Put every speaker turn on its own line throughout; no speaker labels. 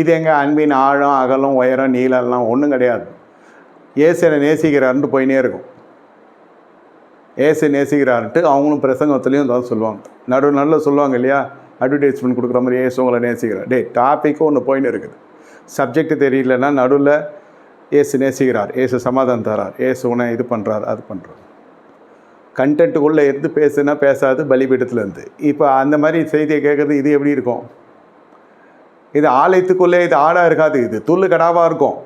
இது எங்கள் அன்பின் ஆழம் அகலம் உயரம் நீளம்லாம் ஒன்றும் கிடையாது. ஏசனை நேசிக்கிறாருன்ட்டு போயினே இருக்கும். ஏசை நேசிக்கிறாருன்ட்டு அவங்களும் பிரசங்கத்துலேயும் தான் சொல்லுவாங்க. நடு நல்லா சொல்லுவாங்க இல்லையா? அட்வர்டைஸ்மெண்ட் கொடுக்குற மாதிரி ஏசு உங்களை நேசிக்கிறார். டே டாப்பிக்கும் ஒன்று போயின்னு இருக்குது. சப்ஜெக்ட் தெரியலன்னா நடுவில் ஏசு நேசிக்கிறார். ஏசு சமாதானம் தரார். ஏசு உன இது பண்ணுறார் அது பண்ணுறார் கண்டென்ட்டுக்குள்ளே இருந்து பேசுனா பேசாது பலிபீடத்துலேருந்து. இப்போ அந்த மாதிரி செய்தியை கேட்குறது இது எப்படி இருக்கும்? இது ஆலயத்துக்குள்ளே இது ஆடாக இருக்காது. இது துள்ளு கடாவாக இருக்கும்.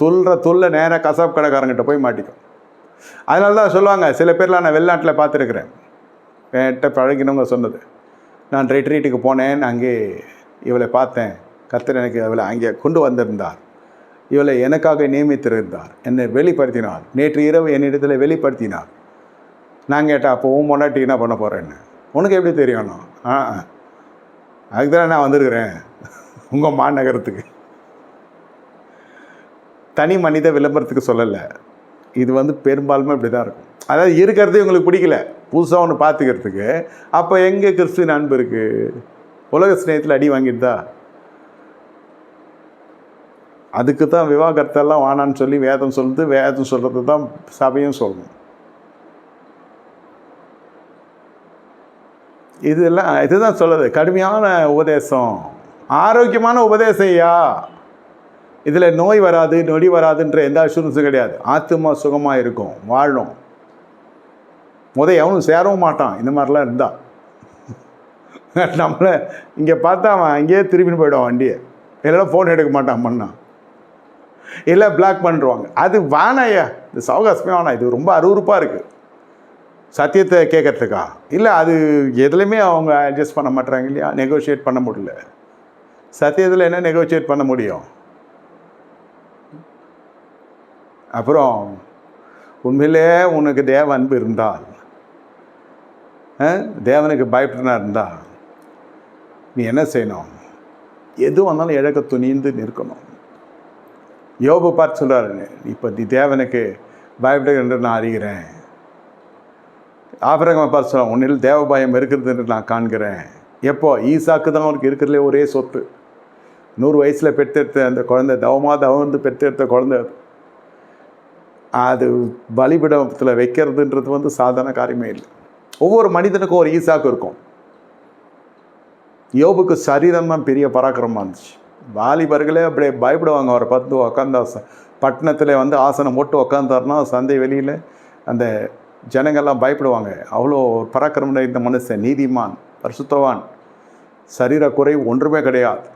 துள்ளுற துள்ள நேராக கசாப் கடைக்காரங்கிட்ட போய் மாட்டிக்கும். அதனால தான் சொல்லுவாங்க சில பேர்லாம் நான் வெளிநாட்டில் பார்த்துருக்குறேன். என்கிட்ட பழகினவங்க சொன்னது நான் ரிட்ரீட்டுக்கு போனேன் அங்கே இவளை பார்த்தேன். கத்தர் எனக்கு அவளை அங்கே கொண்டு வந்திருந்தார். இவளை எனக்காக நியமித்திருந்தார். என்னை வெளிப்படுத்தினார். நேற்று இரவு என்னிடத்தில் வெளிப்படுத்தினார். நான் கேட்டேன் அப்போ உன் பொண்டாட்டி என்ன பண்ண போகிறேன்னு உனக்கு எப்படி தெரியணும் ஆ ஆ. அதுக்கு தானே நான் வந்திருக்கிறேன். உங்கள் மாநகரத்துக்கு. தனி மனித விளம்பரத்துக்கு சொல்லலை. இது வந்து பெரும்பாலுமே இப்படி தான் இருக்கும். அதாவது இருக்கிறதே உங்களுக்கு பிடிக்கல. புதுசாக ஒன்று பார்த்துக்கிறதுக்கு அப்போ எங்கே கிறிஸ்துவின் அன்பு இருக்குது உலக ஸ்நேகத்தில் அடி வாங்கிட்டுதா? அதுக்கு தான் விவாகரத்தெல்லாம் வானான்னு சொல்லி வேதம் சொல்லுது. வேதம் சொல்கிறது தான் சபையும் சொல்லணும் இதெல்லாம் இதுதான் சொல்லுது கடுமையான உபதேசம். ஆரோக்கியமான உபதேசம் ஐயா இதில் நோய் வராது நொடி வராதுன்ற எந்த அஷூரன்ஸும் கிடையாது. ஆத்துமா சுகமாக இருக்கும் வாழும். முத எவனும் சேரவும் மாட்டான் இந்த மாதிரிலாம் இருந்தால் நம்மளை இங்கே பார்த்தா அவன் அங்கேயே திரும்பின்னு போயிடுவான் வண்டியை. இல்லைன்னா ஃபோன் எடுக்க மாட்டான் பண்ணான் இல்லை பிளாக் பண்ணிடுவாங்க. அது வேணாயா இந்த சவகாசமே வேணாம் இது ரொம்ப அருவருப்பாக இருக்குது சத்தியத்தை கேட்கறதுக்கா? இல்லை அது எதுலையுமே அவங்க அட்ஜஸ்ட் பண்ண மாட்டாங்க இல்லையா? நெகோஷியேட் பண்ண முடியல. சத்தியத்தில் என்ன நெகோஷியேட் பண்ண முடியும்? அப்புறம் உண்மையிலே உனக்கு தேவ அன்பு இருந்தால் ஆ, தேவனுக்கு பயப்படனா இருந்தால் நீ என்ன செய்யணும்? எது வந்தாலும் இழக்க துணிந்து நிற்கணும். யோபு பார்த்து சொல்கிறாரு இப்போ நீ தேவனுக்கு பயப்படுகிற என்று நான் அறிகிறேன். ஆபரகம் பார்த்து சொல்கிறேன் உன்னில் தேவ பயம் இருக்கிறது என்று நான் காண்கிறேன். எப்போ? ஈசாக்கு தான் அவனுக்கு இருக்கிறதுலே ஒரே சொத்து. நூறு வயசில் பெற்றெடுத்த அந்த குழந்தை தவமாக தவந்து பெற்றெடுத்த குழந்தை அது. அது பலிபிடத்தில் வைக்கிறதுன்றது வந்து சாதாரண காரியமே இல்லை. ஒவ்வொரு மனிதனுக்கும் ஒரு ஈசாக்கு இருக்கும். யோபுக்கு சரீரம் தான் பெரிய பராக்கிரமாக இருந்துச்சு. வாலிபர்களே அப்படியே பயப்படுவாங்க அவரை பார்த்து உக்காந்தா ச- பட்டணத்தில் வந்து ஆசனம் போட்டு உக்காந்தாருன்னா சந்தை வெளியில் அந்த ஜனங்கள்லாம் பயப்படுவாங்க. அவ்வளோ பராக்கிரமம் இந்த மனுஷன் நீதிமான் பரிசுத்தவான். சரீர குறை ஒன்றுமே கிடையாது.